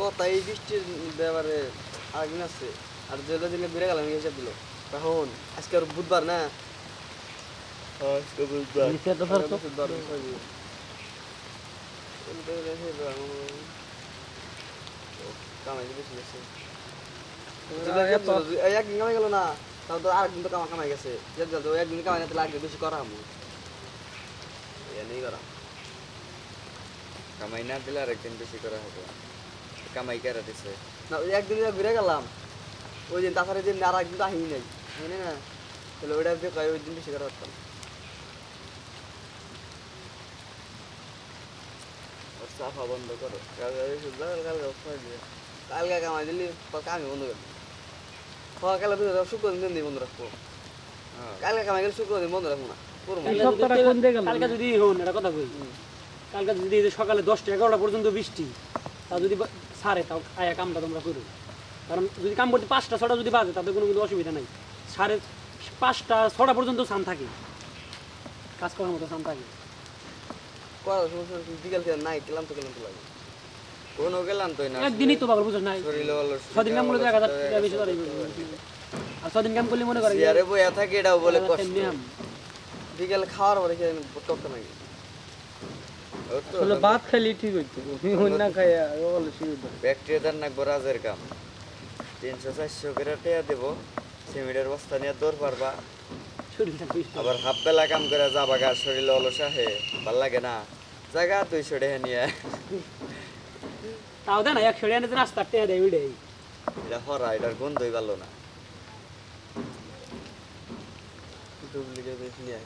কথা এই বৃষ্টির ব্যাপারে আরেকদিন আছে। আর যেটা দিলে বেড়ে গেলাম হিসাব দিল। তখন আজকে আর বুধবার না? আজকে বুধবার। আমার- কামাই বেশি গেছে একদিন কামাই গেল না তাও তো আরেকদিন তো কামা কামাই গেছে। একদিন কামাই না তাহলে আরেকদিন বেশি করা আমি এনেই করা কামাই না দিলে আরেকদিন বেশি করা হবে। কামাই কেরা দিছে। না ওই একদিন যা ঘুরে গেলাম ওই দিন তাছাড়া দিন আর একদিন তো আহিনি নাই। জানি না। তাহলে ওইটা দিয়ে কয় ওই দিন বেশি করে পারতাম বন্ধ করো। কালকে কালকে কালকে কালকে কামাই দিলি কামই বন্ধ করে শুক্র দিন বন্ধ রাখব। হ্যাঁ। কালকে কামাই গেলে শুক্র দিন বন্ধ রাখব না। করব এই না। সপ্তাহটা কোন দিকে গেল? কালকে যদি হন এটা কথা কই? কালকে যদি সকালে দশটা এগারোটা পর্যন্ত বৃষ্টি তা যদি ছাড়ে তাও আয়া কামটা তোমরা করো। কারণ যদি কাম করতে পাঁচটা ছটা যদি বাজে তাতে কোনো কিন্তু অসুবিধা নাই। সাড়ে পাঁচটা ছটা পর্যন্ত সান থাকে। কাজ করার মতো সান থাকে। বিকাল থেকে নাই গেলাম তো গেলাম তো লাগে। কোনো গেলাম তো না। একদিনই তো পাগল বুঝছ নাই। ছদিন কাম করলে তো এক হাজার বেশি আর ছদিন কাম করলে মনে করে চেয়ারে বইয়া থাকে এটাও বলে কষ্ট। নিয়ম বিকালে খাওয়ার পরে টকটা নাই ওর তো ভাত খাইলে ঠিক হইতো। না খাই বলে শুরু ব্যাকটেরিয়াদার নাকবো রাজের কাম। তিনশো চারশো করে টেয়া দেবো। সিমেন্টের বস্তা নিয়ে দৌড় পারবা। আবার হাফ বেলা কাম করে যাবা গা শরীরে অলসা হে ভালো লাগে না। জায়গা দুইশো টাকা নিয়ে। তাও দেয় না একশো টাকা রাস্তা টেয়া দেয় ওইটাই। এটা হরা এটার গন্ধই ভালো না। ডুপ্লিকেট নিয়ে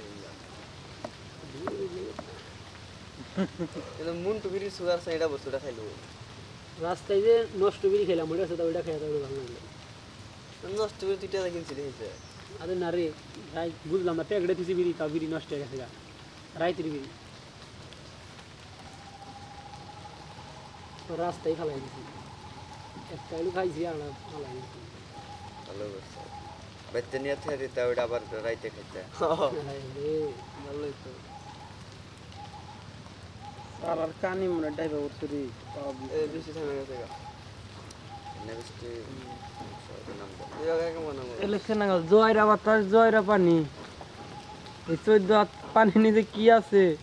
এটা মুন টুপির সুগার আছে এটা বস্তুটা খাইলো রাস্তায় যে নষ্ট বিড়ি খেলাম ওইটা সাথে ওইটা খেয়ে তাহলে ভালো লাগল নষ্ট করে দুইটা কিনছি দেখেছে আরে না রে রাই বুঝলাম না প্যাকেটে দিছি বিড়ি তাও বিড়ি নষ্ট হয়ে গেছে গা রাইতের বিড়ি তো রাস্তায় ফেলাই দিছি। একটা আলু খাইছি আর না ফেলাই দিছি। ভালো করছে বাচ্চা নিয়ে থেকে ওইটা আবার রাইতে খেতে ভালোই তো আর আর কানি মনে ডাইবা উঠছে রে এই বেশি থেমে গেছে জয়রা বাতাস জয়রা পানি। এই চোদ্দ পানি নিচে কি আছে?